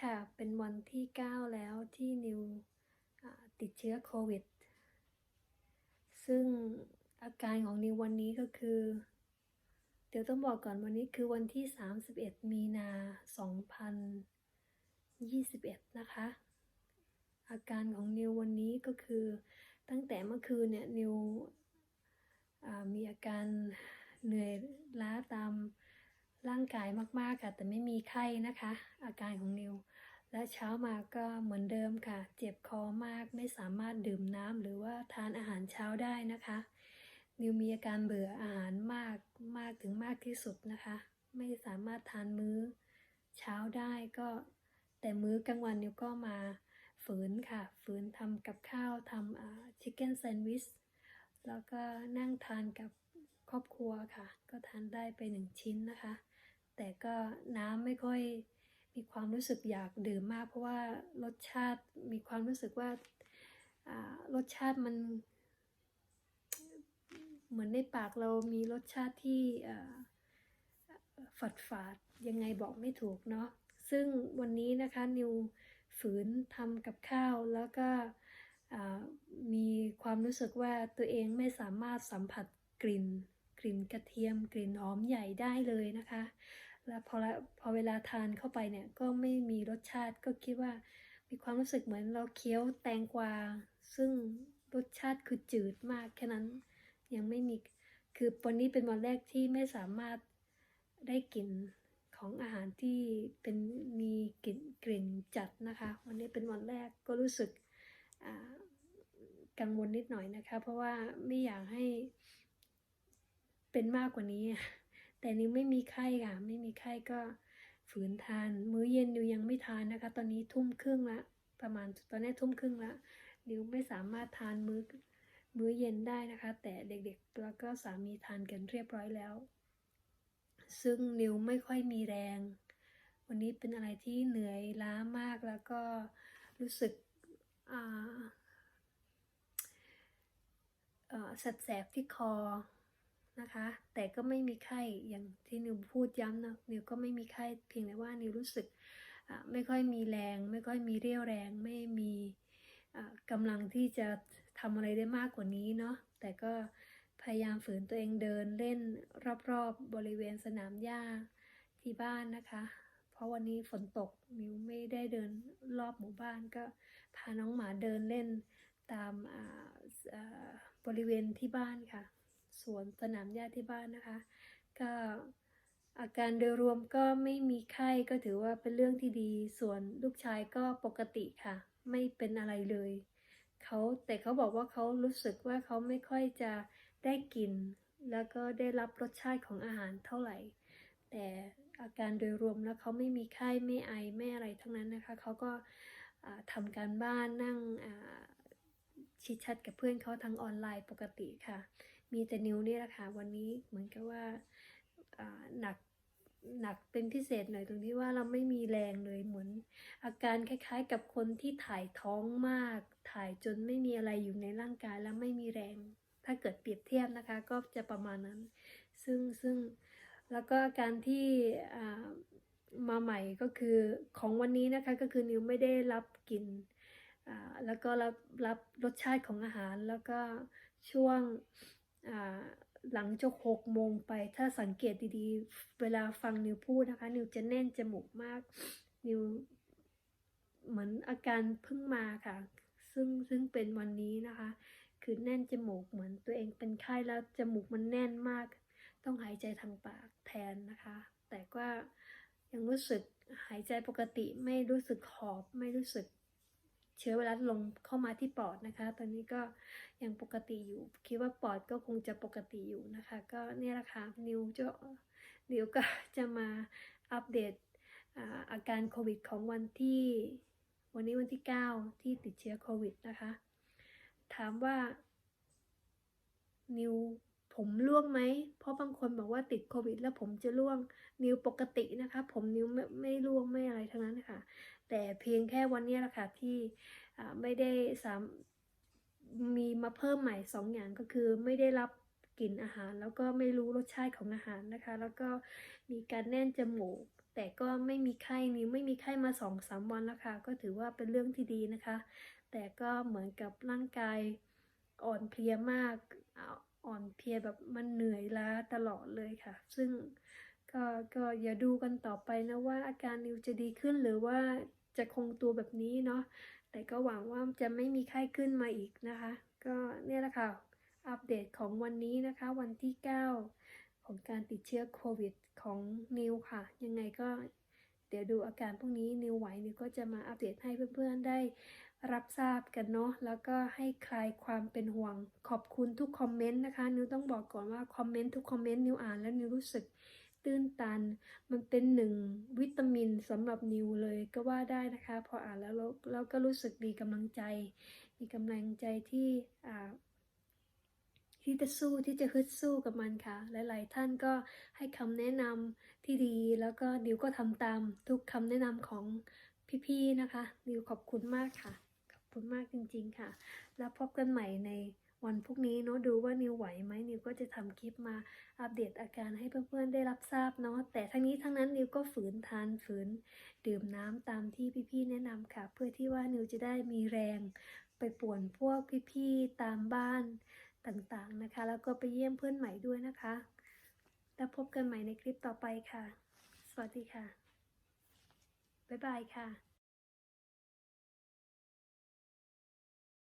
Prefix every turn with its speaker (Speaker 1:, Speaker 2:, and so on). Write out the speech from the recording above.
Speaker 1: ค่ะ เป็นวันที่ 9 แล้วที่นิวติดเชื้อโควิด ซึ่งอาการของนิววันนี้ก็คือ เดี๋ยวต้องบอกก่อนวันนี้คือวันที่ 31 มีนา 2021 นะคะ อาการของนิววันนี้ก็คือตั้งแต่เมื่อคืนเนี่ยนิวมีอาการเหนื่อยล้าตาม ร่างกายมากๆค่ะ แต่ไม่มีไข้นะคะ อาการของนิว และเช้ามาก็เหมือนเดิมค่ะ เจ็บคอมากไม่สามารถดื่มน้ำหรือว่าทานอาหารเช้าได้นะคะ นิวมีอาการเบื่ออาหารมากมากถึงมากที่สุดนะคะ ไม่สามารถทานมื้อเช้าได้ก็ แต่มื้อกลางวันนิวก็มาฝืนค่ะ ฝืนทำกับข้าวทำอ่าชิคเก้นแซนด์วิชแล้วก็นั่งทานกับครอบครัวค่ะ ก็ทานได้ไปหนึ่งชิ้นนะคะ แต่ก็น้ำไม่ค่อยมีความรู้สึกอยากดื่มมาก เพราะว่ารสชาติมีความรู้สึกว่ารสชาติมัน เหมือนในปากเรามีรสชาติที่เอ่อฝาดฝาดยังไงบอกไม่ถูกเนาะซึ่งวันนี้นะคะนิวฝืนทำกับข้าวแล้วก็มีความรู้สึกว่าตัวเองไม่สามารถสัมผัสกลิ่น ลิ่นกระเทียมกลิ่นหอมใหญ่ได้เลยนะคะ แล้วพอละพอเวลาทานเข้าไปเนี่ยก็ไม่มีรสชาติก็คิดว่า มีความรู้สึกเหมือนเราเคี้ยวแตงกวา ซึ่งรสชาติคือจืดมากแค่นั้นยังไม่มีคือวันนี้เป็นวันแรกที่ไม่สามารถได้กลิ่นของอาหารที่เป็นมีกลิ่นกลิ่นจัดนะคะ วันนี้เป็นวันแรกก็รู้สึกกังวลนิดหน่อยนะคะ เพราะว่าไม่อยากให้ เป็นมากกว่านี้ แต่นิวไม่มีไข้ค่ะ ไม่มีไข้ก็ฝืนทาน มื้อเย็นนิวยังไม่ทานนะคะ ตอนนี้ทุ่มครึ่งละประมาณตอนนี้ทุ่มครึ่งละนิวไม่สามารถทานมื้อมื้อเย็นได้นะคะ แต่เด็กๆแล้วก็สามีทานกันเรียบร้อยแล้ว ซึ่งนิวไม่ค่อยมีแรง วันนี้เป็นอะไรที่เหนื่อยล้ามากแล้วก็รู้สึกอ่าแสบๆที่คอ นะคะ แต่ก็ไม่มีไข้อย่างที่นิวพูดย้ำนะนิวก็ไม่มีไข้เพียงแต่ว่านิวรู้สึกไม่ค่อยมีแรง ไม่ค่อยมีเรี่ยวแรง ไม่มีอ่ากำลังที่จะทำอะไรได้มากกว่านี้เนาะแต่ก็พยายามฝืนตัวเองเดินเล่นรอบๆบบริเวณสนามหญ้าที่บ้านนะคะ เพราะวันนี้ฝนตกมิวไม่ได้เดินรอบหมู่บ้านก็พาน้องหมาเดินเล่นตามบริเวณที่บ้านค่ะ สวนสนามหญ้าที่บ้านนะคะ ก็อาการโดยรวมก็ไม่มีไข้ก็ถือว่าเป็นเรื่องที่ดี ส่วนลูกชายก็ปกติค่ะ ไม่เป็นอะไรเลยเขาแต่เขาบอกว่าเขารู้สึกว่าเขาไม่ค่อยจะได้กิน แล้วก็ได้รับรสชาติของอาหารเท่าไหร่ แต่อาการโดยรวมแล้วเขาไม่มีไข้ไม่ไอไม่อะไรทั้งนั้นนะคะเขาก็ทำการบ้านนั่งชิดชัดกับเพื่อนเขาทางออนไลน์ปกติค่ะ มีแต่นิ้วนี่แหละค่ะวันนี้เหมือนกับว่าหนักหนักเป็นพิเศษหน่อยตรงที่ว่าเราไม่มีแรงเลยเหมือน อาการคล้ายๆ กับคนที่ถ่ายท้องมาก ถ่ายจนไม่มีอะไรอยู่ในร่างกายแล้วไม่มีแรง ถ้าเกิดเปรียบเทียบนะคะก็จะประมาณนั้น ซึ่งซึ่งแล้วก็การที่มาใหม่ก็คือของวันนี้นะคะก็คือนิวไม่ได้รับกลิ่นแล้วก็รับรับรสชาติของอาหารแล้วก็ช่วง หลังจากหกโมงไป ถ้าสังเกตดีๆ เวลาฟังนิวพูดนะคะ นิวจะแน่นจมูกมาก นิวเหมือนอาการเพิ่งมาค่ะ ซึ่งซึ่งเป็นวันนี้นะคะ คือแน่นจมูกเหมือนตัวเองเป็นไข้แล้วจมูกมันแน่นมาก ต้องหายใจทางปากแทนนะคะ แต่ก็ยังรู้สึกหายใจปกติไม่รู้สึกหอบไม่รู้สึก เชื้อไวรัสลงเข้ามาที่ปอดนะคะ ตอนนี้ก็ยังปกติอยู่ คิดว่าปอดก็คงจะปกติอยู่นะคะ ก็เนี่ยแหละค่ะนิวจะนิวก็จะมาอัปเดตอาอาการโควิดของวันที่ วันนี้วันที่ 9 ที่ติดเชื้อโควิดนะคะ ถามว่า นิวผมร่วงไหม เพราะบางคนบอกว่าติดโควิด แล้วผมจะร่วง นิวปกตินะคะ ผมนิวไม่ไม่ร่วงไม่ แต่เพียงแค่วันนี้แหละค่ะที่ไม่ได้สามมีมาเพิ่มใหม่สองอย่างก็คือไม่ได้รับกลิ่นอาหาร แล้วก็ไม่รู้รสชาติของอาหารนะคะ แล้วก็มีการแน่นจมูก แต่ก็ไม่มีไข้นิวไม่มีไข้มาสองสามวันแล้วค่ะก็ถือว่าเป็นเรื่องที่ดีนะคะ แต่ก็เหมือนกับร่างกายอ่อนเพลียมากอ่อ่อนเพลียแบบมันเหนื่อยล้าตลอดเลยค่ะ ซึ่งก็ก็อย่าดูกันต่อไปนะว่าอาการนิวจะดีขึ้นหรือว่า จะคงตัวแบบนี้เนาะแต่ก็หวังว่าจะไม่มีไข้ขึ้นมาอีกนะคะ ก็เนี่ยแหละค่ะ อัปเดตของวันนี้นะคะ วันที่ 9 ของการติดเชื้อโควิดของนิวค่ะ ยังไงก็เดี๋ยวดูอาการพวกนี้นิวไหวนิวก็จะมาอัปเดตให้เพื่อนๆได้รับทราบกันเนาะแล้วก็ให้คลายความเป็นห่วงขอบคุณทุกคอมเมนต์นะคะ นิวต้องบอกก่อนว่าคอมเมนต์ทุกคอมเมนต์นิวอ่านแล้วนิวรู้สึก ตื้นตัน มันเป็นหนึ่งวิตามินสำหรับนิวเลยก็ว่าได้นะคะ พออ่านแล้วแล้วแล้วก็รู้สึกมีกำลังใจ มีกำลังใจที่อ่าที่จะสู้ที่จะฮึดสู้กับมันค่ะ หลาย ๆ ท่านก็ให้คำแนะนำที่ดี แล้วก็นิวก็ทำตามทุกคำแนะนำของพี่ ๆ นะคะ นิวขอบคุณมากค่ะ ขอบคุณมากจริง ๆ ค่ะ แล้วพบกันใหม่ใน วันพรุ่งนี้เนาะดูว่านิวไหวไหมนิวก็จะทำคลิปมาอัปเดตอาการให้เพื่อนๆได้รับทราบเนาะแต่ทั้งนี้ทั้งนั้นนิวก็ฝืนทานฝืน ดื่มน้ำตามที่พี่ๆแนะนำค่ะ เพื่อที่ว่านิวจะได้มีแรง ไปป่วนพวกพี่ๆตามบ้านต่างๆนะคะ แล้วก็ไปเยี่ยมเพื่อนใหม่ด้วยนะคะ แล้วพบกันใหม่ในคลิปต่อไปค่ะ สวัสดีค่ะบ๊ายบายค่ะ